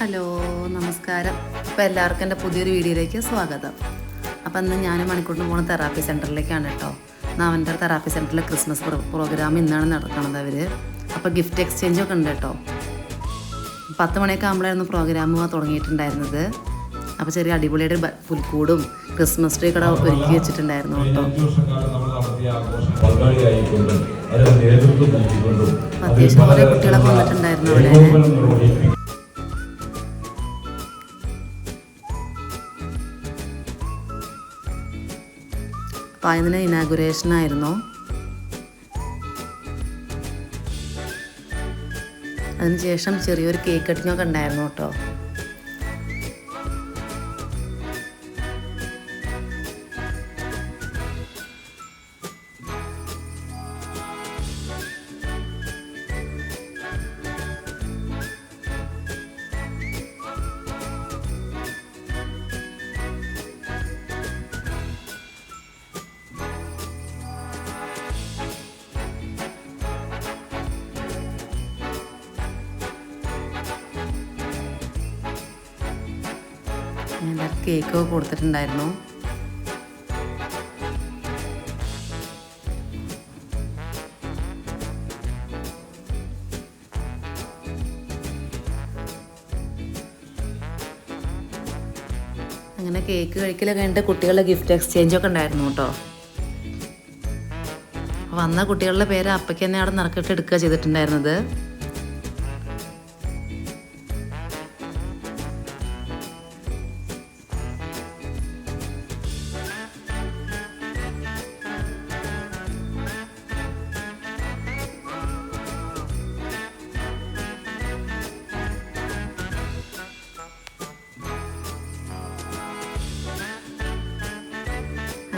Hello നമസ്കാരം. അപ്പോൾ എല്ലാവർക്കും എന്റെ പുതിയൊരു വീഡിയോയിലേക്ക് സ്വാഗതം. അപ്പോൾ ഇന്ന് ഞാൻ മണിക്കൂറിന് പോകുന്ന തെറാപ്പി സെന്ററിലേക്കാണ് കേട്ടോ. നവന്റെ തെറാപ്പി സെന്ററിലെ ക്രിസ്മസ് പ്രോഗ്രാം ഇന്നാണ് നടക്കുന്നത് അവർ അപ്പോൾ ഗിഫ്റ്റ് എക്സ്ചേഞ്ച് ഒക്കെ ഉണ്ട് കേട്ടോ. പത്ത് മണിയൊക്കെ ആകുമ്പോഴായിരുന്നു പ്രോഗ്രാം തുടങ്ങിയിട്ടുണ്ടായിരുന്നത്. അപ്പോൾ ചെറിയ അടിപൊളിയായിട്ട് പുൽക്കൂടും ക്രിസ്മസ് ട്രീ കൂടെ ഒരുക്കി വെച്ചിട്ടുണ്ടായിരുന്നു കേട്ടോ. അത്യാവശ്യം കുറേ കുട്ടികളൊക്കെ വന്നിട്ടുണ്ടായിരുന്നു അവിടെ. ഏകോപനം ഇനാഗുറേഷനായിരുന്നു അതിനുശേഷം ചെറിയൊരു കേക്ക് കട്ടിങ്ങൊക്കെ ഉണ്ടായിരുന്നു കേട്ടോ. എല്ലാവർക്കും കേക്ക് കൊടുത്തിട്ടുണ്ടായിരുന്നു. അങ്ങനെ കേക്ക് കഴിക്കലൊക്കെ കഴിഞ്ഞിട്ട് കുട്ടികളുടെ ഗിഫ്റ്റ് എക്സ്ചേഞ്ച് ഒക്കെ ഉണ്ടായിരുന്നു കേട്ടോ. വന്ന കുട്ടികളുടെ പേര് അപ്പയ്ക്ക് തന്നെ അവിടെ നിറക്കിട്ട് എടുക്കുക ചെയ്തിട്ടുണ്ടായിരുന്നത്.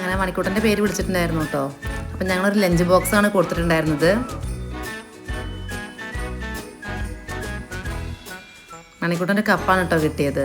അങ്ങനെ മണിക്കൂട്ടന്റെ പേര് വിളിച്ചിട്ടുണ്ടായിരുന്നു കേട്ടോ. അപ്പം ഞങ്ങളൊരു ലഞ്ച് ബോക്സ് ആണ് കൊടുത്തിട്ടുണ്ടായിരുന്നത്. മണിക്കൂട്ടന്റെ കപ്പാണ് കേട്ടോ കിട്ടിയത്.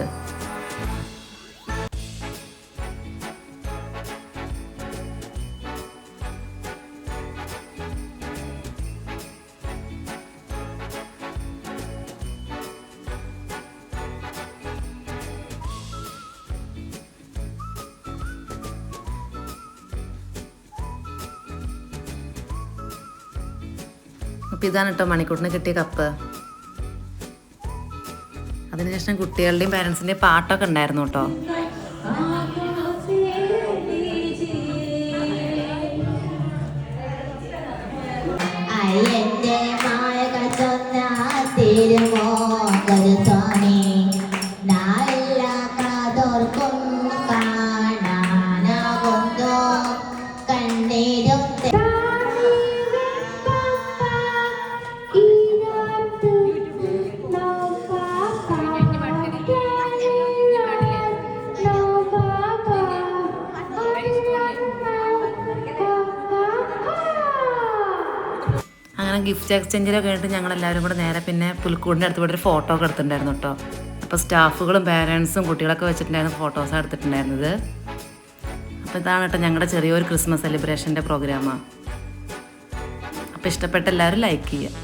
അപ്പം ഇതാണ് കേട്ടോ മണിക്കൂട്ടിന് കിട്ടിയ കപ്പ്. അതിനുശേഷം കുട്ടികളുടെയും പാരൻസിന്റെയും പാട്ടൊക്കെ ഉണ്ടായിരുന്നു കേട്ടോ. തീരുമോ? അങ്ങനെ ഗിഫ്റ്റ് എക്സ്ചേഞ്ചിലൊക്കെ ഞങ്ങൾ എല്ലാവരും കൂടെ നേരെ പിന്നെ പുൽക്കൂടിന്റെ അടുത്ത് പോയിട്ട് ഒരു ഫോട്ടോ ഒക്കെ എടുത്തിട്ടുണ്ടായിരുന്നു കേട്ടോ. അപ്പോൾ സ്റ്റാഫുകളും പാരൻസും കുട്ടികളൊക്കെ വെച്ചിട്ടുണ്ടായിരുന്നു ഫോട്ടോസ് എടുത്തിട്ടുണ്ടായിരുന്നത്. അപ്പോൾ ഇതാണ് കേട്ടോ ഞങ്ങളുടെ ചെറിയൊരു ക്രിസ്മസ് സെലിബ്രേഷന്റെ പ്രോഗ്രാമാണ് അപ്പോൾ ഇഷ്ടപ്പെട്ട എല്ലാവരും ലൈക്ക് ചെയ്യുക.